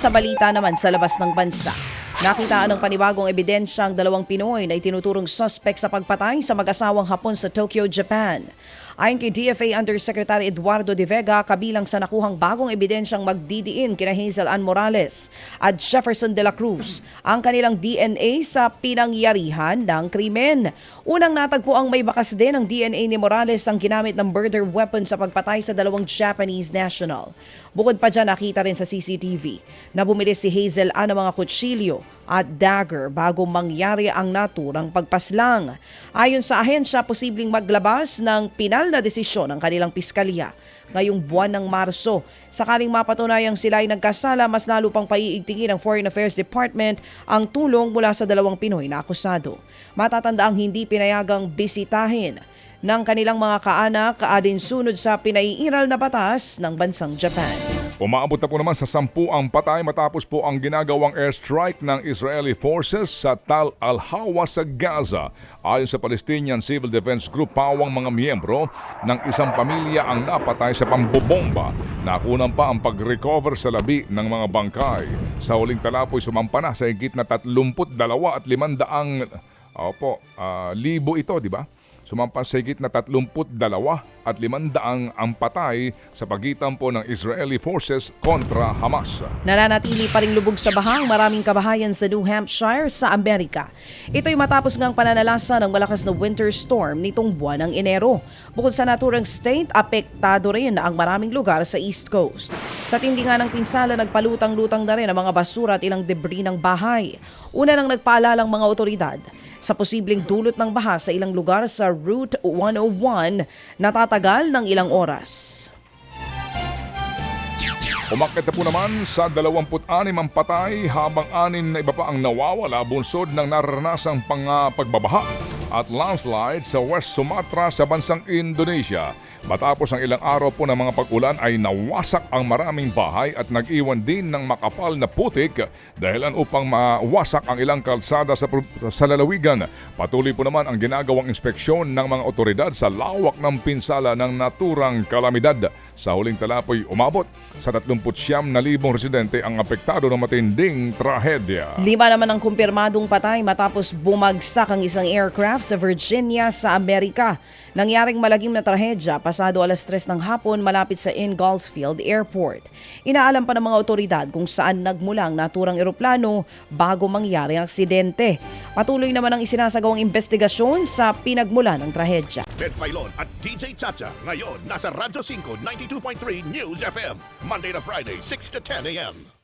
sa balita naman sa labas ng bansa. Nakitaan ng panibagong ebidensya ang dalawang Pinoy na itinuturong suspect sa pagpatay sa mag-asawang Hapon sa Tokyo, Japan. Ayon kay DFA Undersecretary Eduardo De Vega, kabilang sa nakuhang bagong ebidensyang magdidiin kina Hazel Ann Morales at Jefferson de la Cruz ang kanilang DNA sa pinangyarihan ng krimen. Unang natagpo ang may bakas din ng DNA ni Morales ang ginamit ng murder weapon sa pagpatay sa dalawang Japanese national. Bukod pa dyan, nakita rin sa CCTV na bumili si Hazel Ann ng mga kutsilyo at dagger bago mangyari ang naturang pagpaslang. Ayon sa ahensya, posibleng maglabas ng pinal na desisyon ang kanilang piskalya ngayong buwan ng Marso. Sakaling mapatunayang sila ay nagkasala, mas lalo pang paiigtingin ng Foreign Affairs Department ang tulong mula sa dalawang Pinoy na akusado. Matatanda ang hindi pinayagang bisitahin ng kanilang mga kaanak sunod sa pinaiiral na batas ng bansang Japan. Umaabot na po naman sa sampu ang patay matapos po ang ginagawang airstrike ng Israeli forces sa Tal al-Hawa sa Gaza. Ayon sa Palestinian Civil Defense Group, pawang mga miyembro ng isang pamilya ang napatay sa pambobomba. Nakunan pa ang pag-recover sa labi ng mga bangkay. Sa huling talapoy sumampa na sa higit na 32 at 500 Opo, ah, libo ito, di ba? Sumampas higit na 32 at 500 ang patay sa pagitan po ng Israeli forces kontra Hamas. Nananatili pa rin lubog sa bahang maraming kabahayan sa New Hampshire sa Amerika. Ito'y matapos ngang pananalasa ng malakas na winter storm nitong buwan ng Enero. Bukod sa naturang state, apektado rin ang maraming lugar sa East Coast. Sa tindi nga ng pinsala, nagpalutang-lutang na rin ang mga basura at ilang debris ng bahay. Una nang nagpaalalang mga otoridad sa posibleng dulot ng baha sa ilang lugar sa Route 101 na tatagal ng ilang oras. Umakit na po naman sa 26 ang patay habang anim na iba pa ang nawawala bunsod ng naranasang pang at landslide sa West Sumatra sa bansang Indonesia. Matapos ang ilang araw po ng mga pag-ulan ay nawasak ang maraming bahay at nag-iwan din ng makapal na putik dahilan upang mawasak ang ilang kalsada sa, sa lalawigan. Patuloy po naman ang ginagawang inspeksyon ng mga otoridad sa lawak ng pinsala ng naturang kalamidad. Sa huling talapoy umabot sa 39,000 residente ang apektado ng matinding trahedya. Lima naman ang kumpirmadong patay matapos bumagsak ang isang aircraft sa Virginia sa Amerika. Nangyaring malagim na trahedya pasado alas 3 ng hapon malapit sa Ingolsfield Airport. Inaalam pa ng mga otoridad kung saan nagmula ang naturang eroplano bago mangyari ang aksidente. Patuloy naman ang isinasagawang investigasyon sa pinagmula ng trahedya. Ted Filon at DJ Chacha. Ngayon, nasa Radyo 5, 92.3 News FM. Monday to Friday, 6 to 10 a.m.